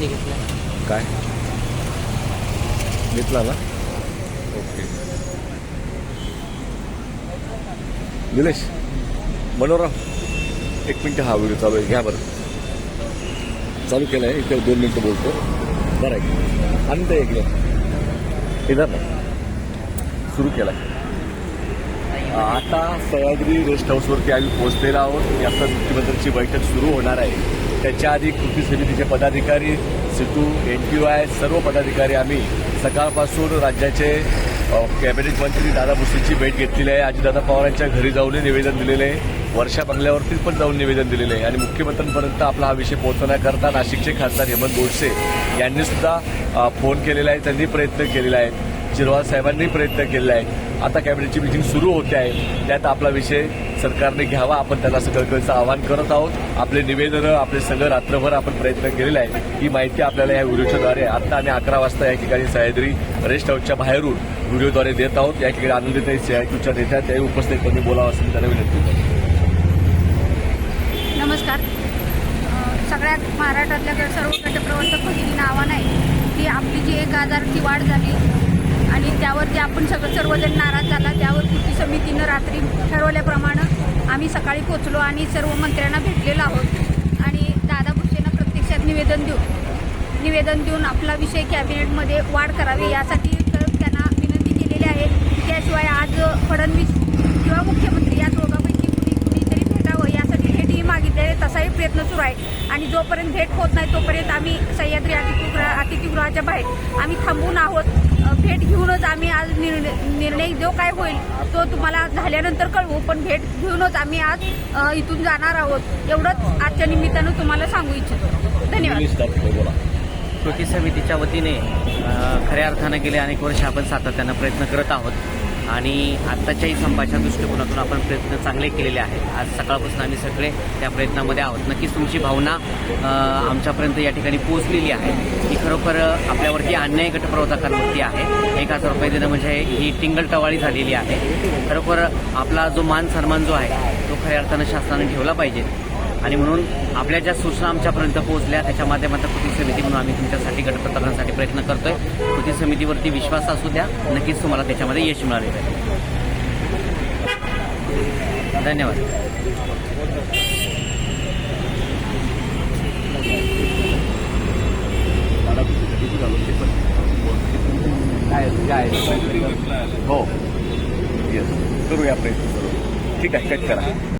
त्यांनी घेतला काय? घेतला ना? ओके. निलेश मनोहरराव एक मिनटं हा व्हिडिओ चालू आहे. घ्या बरं. चालू केलं आहे. इकडे दोन मिनटं बोलतो. बरं आहे. आनंद आहे इकडे. इधर ना. सुरू केला. आता सह्याद्री रेस्ट हाऊसवरती आम्ही पोहोचलेलो आहोत. याचा मुख्यमंत्र्यांची बैठक सुरू होणार आहे. त्याच्या आधी कृती समितीचे पदाधिकारी सिटू एन टी आय सर्व पदाधिकारी आम्ही सकाळपासून राज्याचे कॅबिनेट मंत्री दादा भुसेंची भेट घेतलेली आहे. अजितदादा पवारांच्या घरी जाऊनही निवेदन दिलेलं आहे. वर्षा बंगल्यावरती पण जाऊन निवेदन दिलेलं आहे. आणि मुख्यमंत्र्यांपर्यंत आपला हा विषय पोहोचवण्याकरता नाशिकचे खासदार हेमंत गोडसे यांनी सुद्धा फोन केलेला आहे. त्यांनी प्रयत्न केलेला आहे. जिरवाल साहेबांनी प्रयत्न केलेला आहे. आता कॅबिनेटची मिटिंग सुरू होते आहे. त्यात आपला विषय सरकारने घ्यावा. आपण त्याला सगळं आवाहन करत आहोत. आपले निवेदनं आपले सगळं रात्रभर आपण प्रयत्न केलेला आहे. ही माहिती आपल्याला या व्हिडिओच्याद्वारे आता आम्ही अकरा वाजता या ठिकाणी सह्याद्री रेस्ट हाऊसच्या बाहेरून व्हिडिओद्वारे देत आहोत. या ठिकाणी आनंदीताई सीआयटूच्या नेत्या त्याही उपस्थितपणे बोलावं असं त्याला त्यांना विनंती करतो. नमस्कार. सगळ्यात महाराष्ट्रातल्या सर्व गटप्रवर्तक भगिनींना आव्हान आहे की आपली जी एक हजारची वाढ झाली आणि त्यावर जे आपण सगळं सर्वजण नाराज झाला. त्यावर कृती समितीनं रात्री ठरवल्याप्रमाणे आम्ही सकाळी पोचलो आणि सर्व मंत्र्यांना भेटलेलो आहोत. आणि दादा भुसेंना प्रत्यक्षात निवेदन देऊ निवेदन देऊन आपला विषय कॅबिनेटमध्ये वाढ करावी यासाठी त्यांना विनंती केलेली आहे. त्याशिवाय आज फडणवीस किंवा मुख्यमंत्री या दोघांपैकी कुणी कुणीतरी भेटावं यासाठी भेटही मागितले आहे. तसाही प्रयत्न सुरू आहे. आणि जोपर्यंत भेट होत नाही तोपर्यंत आम्ही सह्याद्री अतिथीगृह अतिथीगृहाच्या बाहेर आम्ही थांबून आहोत. भेट घेऊनच आम्ही आज निर्णय निर्णय जो काय होईल तो तुम्हाला झाल्यानंतर कळवू. पण भेट घेऊनच आम्ही आज इथून जाणार आहोत. एवढंच आजच्या निमित्तानं तुम्हाला सांगू इच्छितो. धन्यवाद. कृती समितीच्या वतीने खऱ्या अर्थानं गेले अनेक वर्ष आपण सातत्यानं प्रयत्न करत आहोत. आणि आत्ताच्याही संपाच्या दृष्टिकोनातून आपण प्रयत्न चांगले केलेले आहेत. आज सकाळपासून आम्ही सगळे त्या प्रयत्नामध्ये आहोत. नक्कीच तुमची भावना आमच्यापर्यंत या ठिकाणी पोहोचलेली आहे. ही खरोखर आपल्यावरती अन्याय गटप्रवर्तकांवरती आहे. एक हजार रुपये देणं म्हणजे ही टिंगल टवाळी झालेली आहे. खरोखर आपला जो मान सन्मान जो आहे तो खऱ्या अर्थानं शासनाने ठेवला पाहिजे. आणि म्हणून आपल्या ज्या सूचना आमच्यापर्यंत पोहोचल्या त्याच्या माध्यमातून कृती समिती म्हणून आम्ही तुमच्यासाठी गटप्रवर्तकांसाठी प्रयत्न करतोय. कृती समितीवरती विश्वास असू द्या नक्कीच तुम्हाला त्याच्यामध्ये यश मिळालेलं आहे धन्यवाद. काय हो. येस करूया प्रयत्न करू ठीक आहे कट करा.